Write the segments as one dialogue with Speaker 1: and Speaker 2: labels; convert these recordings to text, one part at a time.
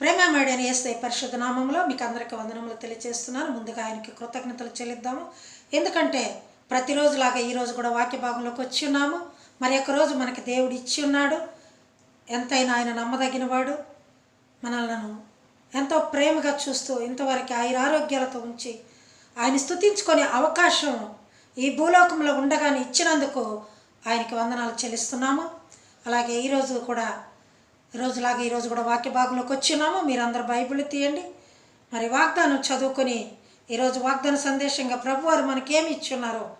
Speaker 1: ప్రేమమేడని వేస్తే పరిశుద్ధ నామంలో మీకు అందరికీ వందనములు తెలియజేస్తున్నాను. ముందుగా ఆయనకి కృతజ్ఞతలు చెల్లిద్దాము. ఎందుకంటే ప్రతిరోజులాగా ఈరోజు కూడా వాక్య భాగంలోకి వచ్చి ఉన్నాము. మరి ఒక రోజు మనకి దేవుడు ఇచ్చి ఉన్నాడు. ఎంతైనా ఆయన నమ్మదగినవాడు. మనలను ఎంతో ప్రేమగా చూస్తూ ఇంతవరకు ఆయన ఆరోగ్యాలతో ఉంచి ఆయన స్థుతించుకునే అవకాశం ఈ భూలోకంలో ఉండగానే ఇచ్చినందుకు ఆయనకి వందనాలు చెల్లిస్తున్నాము. అలాగే ఈరోజు కూడా రోజులాగా ఈరోజు కూడా వాక్య భాగంలోకి వచ్చినాము. మీరందరూ బైబిల్ తీయండి. మరి వాగ్దానం చదువుకొని ఈరోజు వాగ్దాన సందేశంగా ప్రభువారు మనకేమి ఇచ్చున్నారో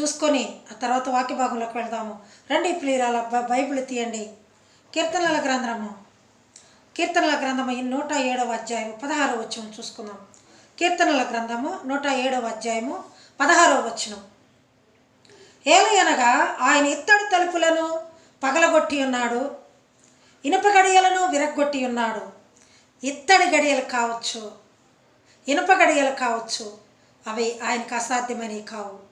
Speaker 1: చూసుకొని ఆ తర్వాత వాక్య భాగంలోకి వెళ్దాము. రండి ప్లీరాల బైబిల్ తీయండి. కీర్తనల గ్రంథము. కీర్తనల గ్రంథము ఈ నూట ఏడవ అధ్యాయము పదహారో వచ్చిన చూసుకుందాం. కీర్తనల గ్రంథము నూట ఏడవ అధ్యాయము పదహారవ వచనం. ఏలయనగా ఆయన ఇత్తడి తలుపులను పగలగొట్టి ఉన్నాడు. ఇనుప గడియలను విరగ్గొట్టి ఉన్నాడు. ఇత్తడి గడియలు కావచ్చు ఇనుప గడియలు కావచ్చు అవి ఆయనకు అసాధ్యమని కావు.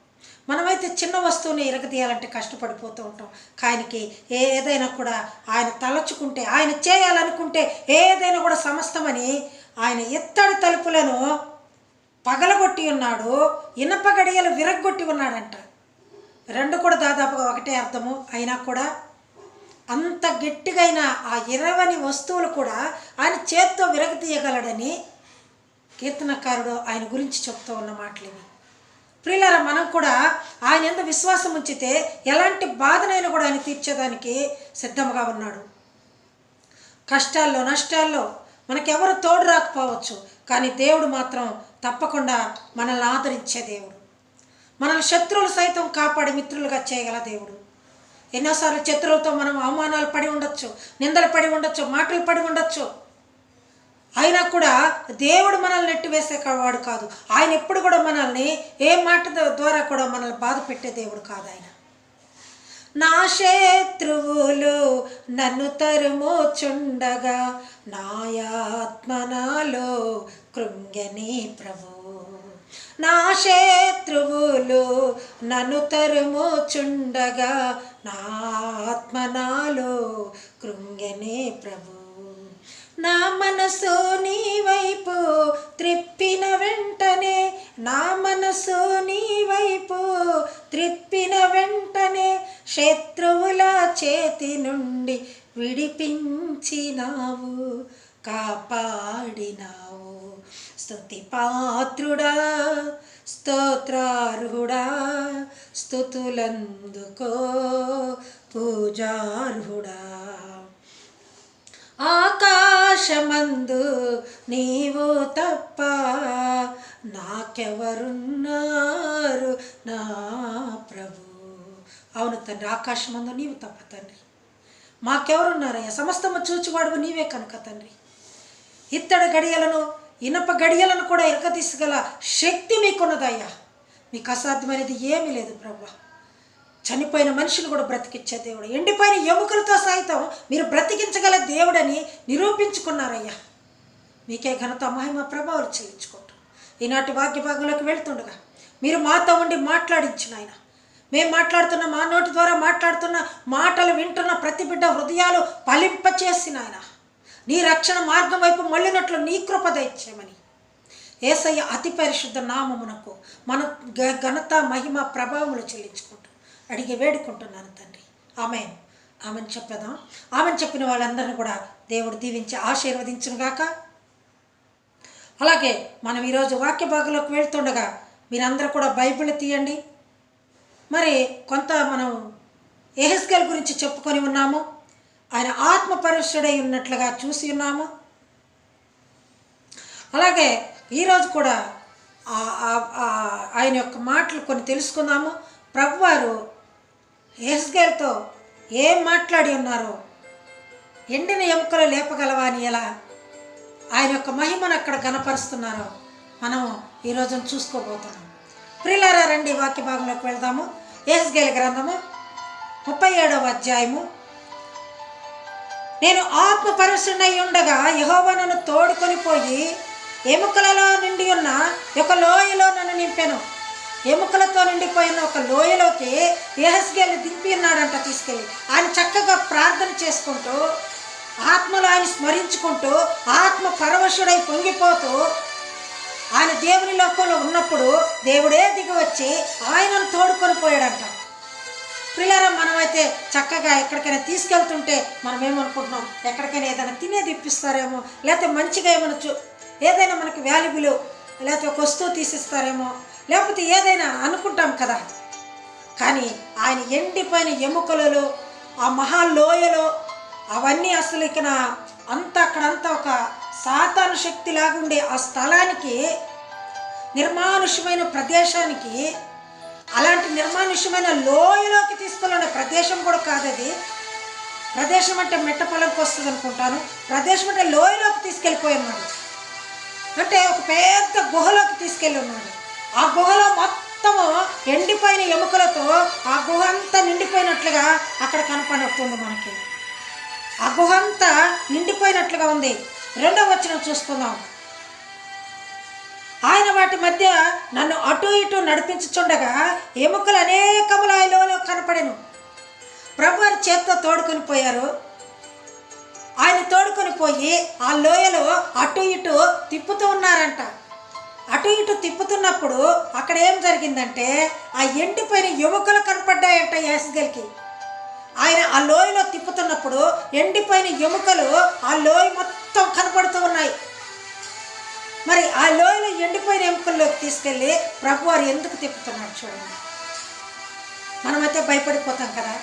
Speaker 1: మనమైతే చిన్న వస్తువుని ఇరగదీయాలంటే కష్టపడిపోతూ ఉంటాం. ఆయనకి ఏదైనా కూడా ఆయన తలచుకుంటే ఆయన చేయాలనుకుంటే ఏదైనా కూడా సమస్తమని ఆయన ఇత్తడి తలుపులను పగలగొట్టి ఉన్నాడు. ఇనప గడియలు విరగ్గొట్టి ఉన్నాడంట. రెండు కూడా దాదాపుగా ఒకటే అర్థము. అయినా కూడా అంత గట్టిగైన ఆ ఇరవని వస్తువులు కూడా ఆయన చేత్తో విరగతీయగలడని కీర్తనకారుడు ఆయన గురించి చెప్తూ ఉన్న మాటలు ఇవి మనం కూడా ఆయన ఎంత విశ్వాసం ఉంచితే ఎలాంటి బాధనైనా కూడా ఆయన తీర్చేదానికి సిద్ధంగా ఉన్నాడు. కష్టాల్లో నష్టాల్లో మనకెవరు తోడు రాకపోవచ్చు కానీ దేవుడు మాత్రం తప్పకుండా మనల్ని ఆదరించే దేవుడు. మనల్ని శత్రువులు సైతం కాపాడి మిత్రులుగా చేయగల దేవుడు. ఎన్నోసార్లు శత్రువులతో మనం అవమానాలు పడి ఉండొచ్చు నిందలు పడి ఉండొచ్చు మాటలు పడి ఉండొచ్చు. అయినా కూడా దేవుడు మనల్ని నెట్టివేసే వాడు కాదు. ఆయన ఎప్పుడు కూడా మనల్ని ఏ మాట ద్వారా కూడా మనల్ని బాధ పెట్టే దేవుడు కాదు ఆయన. నా శత్రువులు నన్ను తరుమోచుండగా నాయాత్మనాలో కృంగని ప్రభు. నా శత్రువులు నన్ను తరుముచుండగా నా ఆత్మ నాలో కృంగనే ప్రభు. నా మనసు నీ వైపు త్రిప్పిన వెంటనే నా మనసు నీ వైపు త్రిప్పిన వెంటనే శత్రువుల చేతి నుండి విడిపించినావు కాపాడినావు. స్థుతి పాత్రుడా స్తోత్రార్హుడా స్థుతులందుకో పూజార్హుడా. ఆకాశమందు నీవు తప్ప నాకెవరున్నారు నా ప్రభు? అవును తండ్రి ఆకాశమందు నీవు తప్ప తండ్రి. మాకెవరున్నారయ్యా? సమస్తము చూచువాడు నీవే కనుక తండ్రి. ఇత్తడి గడియలను ఇనప గడియలను కూడా ఇరకతీసగల శక్తి మీకున్నదయ్యా. మీకు అసాధ్యమైనది ఏమీ లేదు ప్రభా. చనిపోయిన మనుషులు కూడా బ్రతికించే దేవుడు. ఎండిపోయిన ఎముకలతో సైతం మీరు బ్రతికించగల దేవుడని నిరూపించుకున్నారయ్యా. మీకే ఘనత మహిమ ప్రభావాలు చెల్లించుకుంటాం. ఈనాటి వాక్య భాగంలోకి వెళ్తుండగా మీరు మాతో ఉండి మాట్లాడించిన ఆయన మేము మాట్లాడుతున్న మా నోటి ద్వారా మాట్లాడుతున్న మాటలు వింటున్న ప్రతి బిడ్డ హృదయాలు ఫలింపచేసిన ఆయన నీ రక్షణ మార్గం వైపు మళ్ళినట్లు నీ కృప దయచేయమని. ఏసయ్య అతి పరిశుద్ధ నామమునకు మన గ- ఘనత మహిమ ప్రభావములు చెల్లించుకుంటూ అడిగి వేడుకుంటున్నాను తండ్రి. ఆమె ఆమెను చెప్పేదాం ఆమెను చెప్పిన వాళ్ళందరినీ కూడా దేవుడు దీవించి ఆశీర్వదించునుగాక. అలాగే మనం ఈరోజు వాక్య భాగంలోకి వెళ్తుండగా మీరందరూ కూడా బైబిల్ తీయండి. మరి కొంత మనం ఎహెస్కేల్ గురించి చెప్పుకొని ఉన్నాము. ఆయన ఆత్మపరుషుడై ఉన్నట్లుగా చూసి ఉన్నాము. అలాగే ఈరోజు కూడా ఆయన యొక్క మాటలు కొన్ని తెలుసుకుందాము. ప్రభువారు ఎహెస్కేల్తో ఏం మాట్లాడి ఉన్నారో ఎండిన ఎముకలు లేపగలవా అని ఎలా ఆయన యొక్క మహిమను అక్కడ గనపరుస్తున్నారో మనం ఈరోజు చూసుకోబోతున్నాం. ప్రిలారా రండి వాక్య భాగంలోకి వెళ్దాము. ఏస్గేల్ గ్రంథము ముప్పై ఏడవ అధ్యాయము నేను ఆత్మపరుషుడై ఉండగా యెహోవా నన్ను తోడుకొని పోయి ఎముకలలో నిండి ఉన్న ఒక లోయలో నన్ను నింపాను. ఎముకలతో నిండిపోయిన ఒక లోయలోకి యహస్గేలు దింపి ఉన్నాడంట తీసుకెళ్ళి. ఆయన చక్కగా ప్రార్థన చేసుకుంటూ ఆత్మలో ఆయన స్మరించుకుంటూ ఆత్మ పరవశుడై పొంగిపోతూ ఆయన దేవుని లోకంలో ఉన్నప్పుడు దేవుడే దిగి వచ్చి ఆయనను తోడుకొని పోయాడంట. పిల్లరా మనమైతే చక్కగా ఎక్కడికైనా తీసుకెళ్తుంటే మనం ఏమనుకుంటున్నాం ఎక్కడికైనా ఏదైనా తినేది ఇప్పిస్తారేమో లేకపోతే మంచిగా ఏమైనా చూ ఏదైనా మనకి వాల్యుబుల్ లేకపోతే ఒక వస్తువు తీసిస్తారేమో లేకపోతే ఏదైనా అనుకుంటాం కదా. కానీ ఆయన ఎండిపోయిన ఎముకలలో ఆ మహాలోయలో అవన్నీ అసలు ఇక అంతా అక్కడంతా ఒక సాతాను శక్తి లాగుండే ఆ స్థలానికి నిర్మానుష్యమైన ప్రదేశానికి అలాంటి నిర్మానుష్యమైన లోయలోకి తీసుకెళ్ళిన ప్రదేశం కూడా కాదు అది ప్రదేశం అంటే మెట్ట పొలంకి వస్తుంది అనుకుంటాను. ప్రదేశం అంటే లోయలోకి తీసుకెళ్ళిపోయి ఉన్నాడు. అంటే ఒక పెద్ద గుహలోకి తీసుకెళ్ళి ఉన్నాడు. ఆ గుహలో మొత్తము ఎండిపోయిన ఎముకలతో ఆ గుహ అంతా నిండిపోయినట్లుగా అక్కడ కనపడుతుంది మనకి. ఆ గుహ అంతా నిండిపోయినట్లుగా ఉంది. రెండవ వచ్చిన చూసుకుందాం. ఆయన వాటి మధ్య నన్ను అటు ఇటు నడిపించుచుండగా ఎముకలు అనేకములు ఆయనలో కనపడెను. ప్రభు వారి చేత్తో తోడుకొని పోయారు. ఆయన తోడుకొని పోయి ఆ లోయలో అటు ఇటు తిప్పుతూ ఉన్నారంట. అటు ఇటు తిప్పుతున్నప్పుడు అక్కడ ఏం జరిగిందంటే ఆ ఎండిపోయిన ఎముకలు కనపడ్డాయంట యాసిగల్కి. ఆయన ఆ లోయలో తిప్పుతున్నప్పుడు ఎండిపోయిన ఎముకలు ఆ లోయ మొత్తం కనపడుతూ ఉన్నాయి. మరి ఆ లోయలో ఎండిపోయిన ఎముకల్లోకి తీసుకెళ్ళి ప్రభువారు ఎందుకు తిప్పుతున్నాడు చూడండి. మనమైతే భయపడిపోతాం కదా.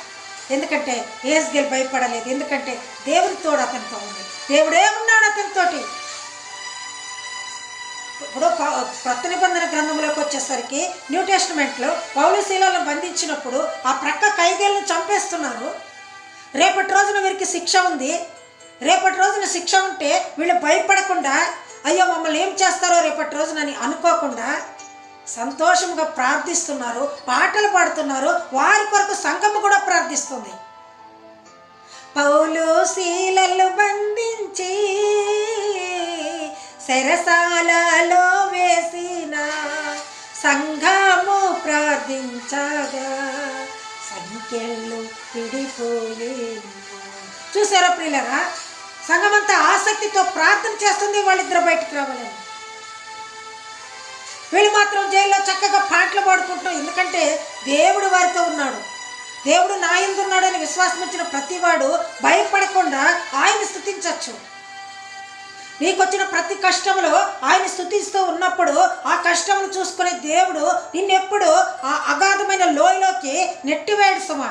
Speaker 1: ఎందుకంటే ఏజ్గేల్ భయపడలేదు. ఎందుకంటే దేవుని తోడు అతనితో ఉంది. దేవుడే ఉన్నాడు అతనితోటి. ఇప్పుడు ప- కొత్త నిబంధన గ్రంథంలోకి వచ్చేసరికి న్యూ టెస్ట్మెంట్లో పౌలు బంధించినప్పుడు ఆ ప్రక్క ఖైదీలను చంపేస్తున్నారు. రేపటి రోజున వీరికి శిక్ష ఉంది. రేపటి రోజున శిక్ష ఉంటే వీళ్ళు భయపడకుండా అయ్యో మమ్మల్ని ఏం చేస్తారో రేపటి రోజునని అనుకోకుండా సంతోషంగా ప్రార్థిస్తున్నారు పాటలు పాడుతున్నారు వారి కొరకు సంఘము కూడా ప్రార్థిస్తుంది. పౌలు శీలలు బంధించి శరసాలలో వేసిన సంఘము ప్రార్థించగా సంఖ్యలు విడిపోయేను చూసారా ప్రియులరా? సంఘమంతా ఆసక్తితో ప్రార్థన చేస్తుంది వాళ్ళిద్దరు బయటికి రావాలని వీళ్ళు మాత్రం జైల్లో చక్కగా పాటలు పాడుకుంటున్నాం ఎందుకంటే దేవుడు వారితో ఉన్నాడు. దేవుడు నా యందు ఉన్నాడని విశ్వాసం వచ్చిన ప్రతివాడు భయపడకుండా ఆయన స్థుతించవచ్చు నీకొచ్చిన ప్రతి కష్టంలో ఆయన స్థుతిస్తూ ఉన్నప్పుడు ఆ కష్టమును చూసుకునే దేవుడు నిన్నెప్పుడు ఆ అగాధమైన లోయలోకి నెట్టివేడు సుమా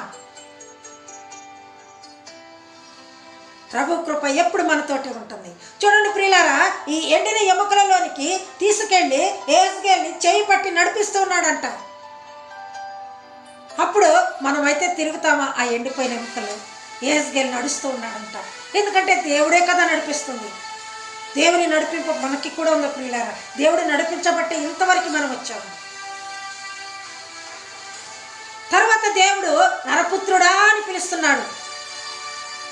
Speaker 1: ప్రభు కృప ఎప్పుడు మనతోటి ఉంటుంది. చూడండి ప్రియులారా ఈ ఎండిన ఎముకలలోనికి తీసుకెళ్ళి ఏసుకెళ్ళి చేయి పట్టి నడిపిస్తూ ఉన్నాడంట అప్పుడు మనమైతే తిరుగుతామా ఆ ఎండిపోయిన ఎముకలు? ఏసుకెళ్ళి నడుస్తూ ఉన్నాడంట. ఎందుకంటే దేవుడే కదా నడిపిస్తుంది. దేవుని నడిపింపు మనకి కూడా ఉంది ప్రియులారా. దేవుడు నడిపించబట్టే ఇంతవరకు మనం వచ్చాము. తర్వాత దేవుడు నరపుత్రుడా అని పిలుస్తున్నాడు.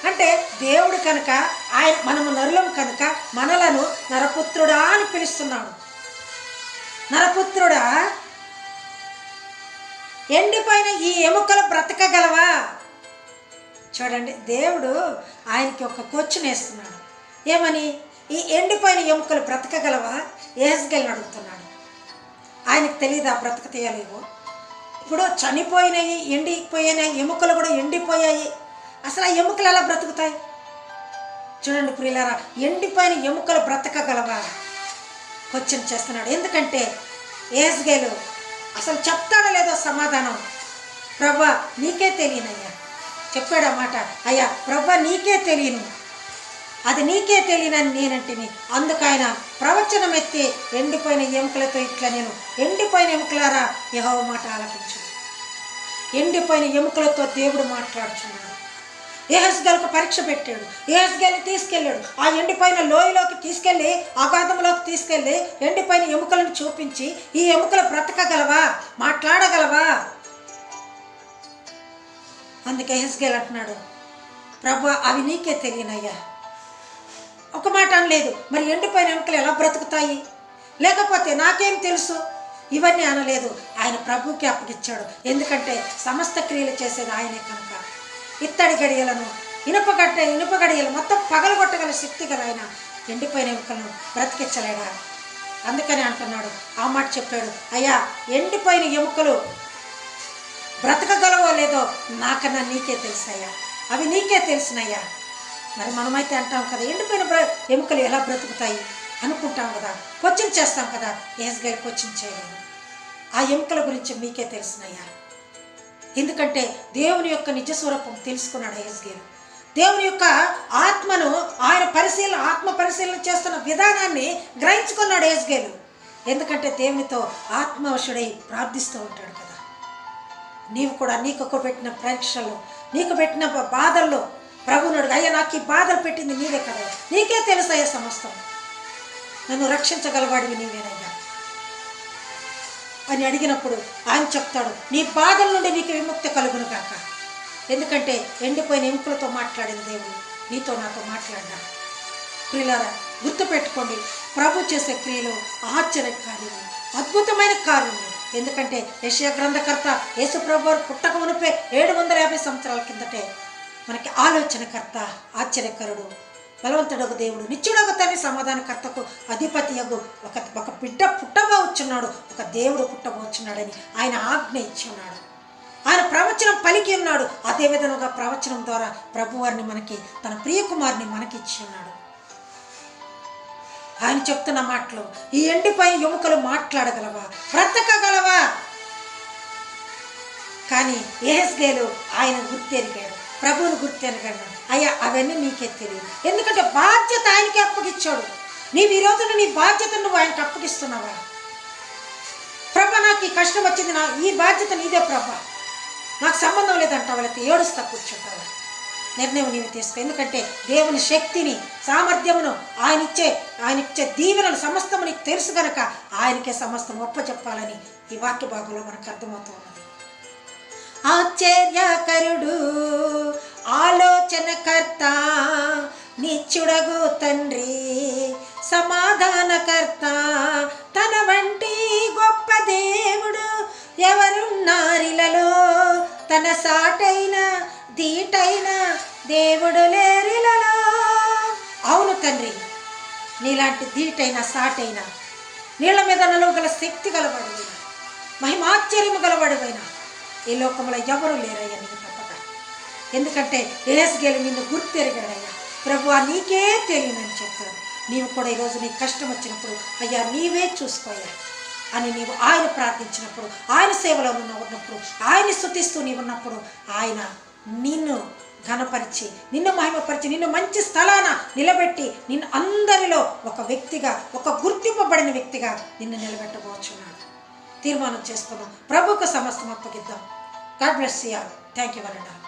Speaker 1: అంటే దేవుడు కనుక ఆయన మనము నరులం కనుక మనలను నరపుత్రుడా అని పిలుస్తున్నాడు. నరపుత్రుడా ఎండిపోయిన ఈ ఎముకలు బ్రతకగలవా? చూడండి దేవుడు ఆయనకి ఒక క్వశ్చన్ వేస్తున్నాడు. ఏమని? ఈ ఎండిపోయిన ఎముకలు బ్రతకగలవా? ఏసుగల్ని అడుగుతున్నాడు. ఆయనకు తెలియదా బ్రతక తీయలేవు ఇప్పుడు చనిపోయినాయి ఎండిపోయిన ఎముకలు కూడా ఎండిపోయాయి. అసలు ఆ ఎముకలు ఎలా బ్రతుకుతాయి? చూడండి ప్రియులారా ఎండిపోయిన ఎముకలు బ్రతకగలవా? క్వశ్చన్ చేస్తున్నాడు. ఎందుకంటే ఏస్గేలు అసలు చెప్తాడో లేదో సమాధానం ప్రభా నీకే తెలియనయ్యా. చెప్పాడు మాట. అయ్యా ప్రభా నీకే తెలియను. అది నీకే తెలియనని నేనంటిని. అందుకు ఆయన ప్రవచనం ఎత్తి ఎండిపోయిన ఎముకలతో ఇట్లా నేను ఎండిపోయిన ఎముకలారా? యహో మాట ఆలకించు. ఎండిపోయిన ఎముకలతో దేవుడు మాట్లాడుచున్నాడు. ఏహస్గల్కు పరీక్ష పెట్టాడు. ఏహస్గల్ని తీసుకెళ్ళాడు. ఆ ఎండిపోయిన లోయలోకి తీసుకెళ్ళి అగాధంలోకి తీసుకెళ్ళి ఎండిపోయిన ఎముకలను చూపించి ఈ ఎముకలు బ్రతకగలవా? మాట్లాడగలవా? అందుకే ఎహస్గేల్ అంటున్నాడు ప్రభు అవి నీకే తెలియనయ్యా. ఒక మాట అనలేదు. మరి ఎండిపోయిన ఎముకలు ఎలా బ్రతుకుతాయి? లేకపోతే నాకేం తెలుసు? ఇవన్నీ అనలేదు. ఆయన ప్రభుకి అప్పగిచ్చాడు. ఎందుకంటే సమస్త క్రియలు చేసేది ఆయనే కనుక. ఇత్తడి గడియలను ఇనుపగడ్డ ఇనుపగడియలు మొత్తం పగలగొట్టగల శక్తి గల ఆయన. ఎండిపోయిన ఎముకలను బ్రతికించలేడా? అందుకని అంటున్నాడు. ఆ మాట చెప్పాడు. అయ్యా ఎండిపోయిన ఎముకలు బ్రతకగలవో లేదో నాకన్నా నీకే తెలుసయ్యా. అవి నీకే తెలుసునయ్యా. మరి మనమైతే అంటాం కదా ఎండిపోయిన బ్ర ఎముకలు ఎలా బ్రతుకుతాయి అనుకుంటాం కదా. క్వశ్చన్ చేస్తాం కదా. ఏస్గైల్ క్వశ్చన్ చేయలేదు. ఆ ఎముకల గురించి మీకే తెలుసునయ్యా. ఎందుకంటే దేవుని యొక్క నిజ స్వరూపం తెలుసుకున్నాడు గారు దేవుని యొక్క ఆత్మను ఆయన పరిశీలన ఆత్మ పరిశీలన చేస్తున్న విధానాన్ని గ్రహించుకున్నాడు ఏస్గేలు ఎందుకంటే దేవునితో ఆత్మవశుడై ప్రార్థిస్తూ ఉంటాడు కదా. నీవు కూడా నీకు పెట్టిన పరీక్షల్లో నీకు పెట్టిన బాధల్లో ప్రభునుడు అయ్యా నాకు ఈ బాధలు పెట్టింది నీవే కదా. నీకే తెలుసు అయ్యా సమస్తం. నన్ను రక్షించగలవాడివి నీవేనయ్యా. అని అడిగినప్పుడు ఆయన చెప్తాడు నీ బాధల నుండి నీకు విముక్తి కలుగును కాక ఎందుకంటే ఎండిపోయిన ఎముకలతో మాట్లాడిన దేవుడు నీతో నాతో మాట్లాడినా. ప్రియులారా గుర్తుపెట్టుకోండి ప్రభు చేసే క్రియలు ఆశ్చర్య కార్యము అద్భుతమైన కార్యము. ఎందుకంటే యశయ గ్రంథకర్త యేసు ప్రభు వారు పుట్టక మునిపే ఏడు వందల యాభై సంవత్సరాల కిందటే మనకి ఆలోచనకర్త ఆశ్చర్యకరుడు. బలవంతుడొక దేవుడు నిత్యుడొక తల్లి సమాధానకర్తకు అధిపతి యగు ఒక ఒక బిడ్డ పుట్టబోచున్నాడు ఒక దేవుడు పుట్టబోచున్నాడని ఆయన ఆజ్ఞ ఇచ్చి ఉన్నాడు. ఆయన ప్రవచనం పలికి ఉన్నాడు. అదే విధంగా ప్రవచనం ద్వారా ప్రభువారిని మనకి తన ప్రియకుమారిని మనకి ఇచ్చి ఉన్నాడు. ఆయన చెప్తున్న మాటలు ఈ ఎండిపోయిన ఎముకలు మాట్లాడగలవా? బ్రతకగలవా? కానీ ఏహెస్గేలు ఆయన గుర్తెరిగాడు ప్రభువుని గుర్తెరగాడు. అయ్యా అవన్నీ నీకే తెలియదు. ఎందుకంటే బాధ్యత ఆయనకి అప్పగిచ్చాడు. నీవు ఈ నీ బాధ్యతను నువ్వు ఆయనకి అప్పగిస్తున్నావా? ప్రభ నాకు ఈ కష్టం వచ్చింది. నా ఈ బాధ్యత నీదే ప్రభ. నాకు సంబంధం లేదంటావా లేకపోతే ఏడుస్తా కూర్చుంటావా. నిర్ణయం నీవు తీసుకో. ఎందుకంటే దేవుని శక్తిని సామర్థ్యమును ఆయన ఇచ్చే ఆయన ఇచ్చే దీవెనలు సమస్తము నీకు తెలుసు గనక ఆయనకే సమస్తం ఒప్పచెప్పాలని ఈ వాక్య భాగంలో మనకు అర్థమవుతూ ఉన్నది. ఆశ్చర్యకరుడు ఆలోచనకర్త నిత్యుడగు తండ్రి సమాధానకర్త తన వంటి గొప్ప దేవుడు ఎవరున్నారిలలో తన సాటైన దీటైన దేవుడు లేరిలలో అవును తండ్రి నీలాంటి దీటైన సాటైన నీళ్ళ మీద నలుగల శక్తి గలవాడివైన మహిమాశ్చర్యము గలవాడివైన ఈ లోకంలో ఎవరు లేరయ్యా నీకు ఎందుకంటే ఏసుగేలు నిన్ను గుర్తెరిగాడయ్యా. ప్రభు నీకే తెలియనని చెప్తాడు నీవు కూడా ఈరోజు నీకు కష్టం వచ్చినప్పుడు అయ్యా నీవే చూసుకోయా అని నీవు ఆయన ప్రార్థించినప్పుడు ఆయన సేవలో నువ్వు ఉన్నప్పుడు ఆయన శుతిస్తూ నీవు ఉన్నప్పుడు ఆయన నిన్ను ఘనపరిచి నిన్ను మహిమపరిచి నిన్ను మంచి స్థలాన నిలబెట్టి నిన్ను అందరిలో ఒక వ్యక్తిగా ఒక గుర్తింపబడిన వ్యక్తిగా నిన్ను నిలబెట్టబోచున్నాడు. తీర్మానం చేసుకుందాం ప్రభుకు సమస్తం అప్పగిద్దాం. God bless you thank you one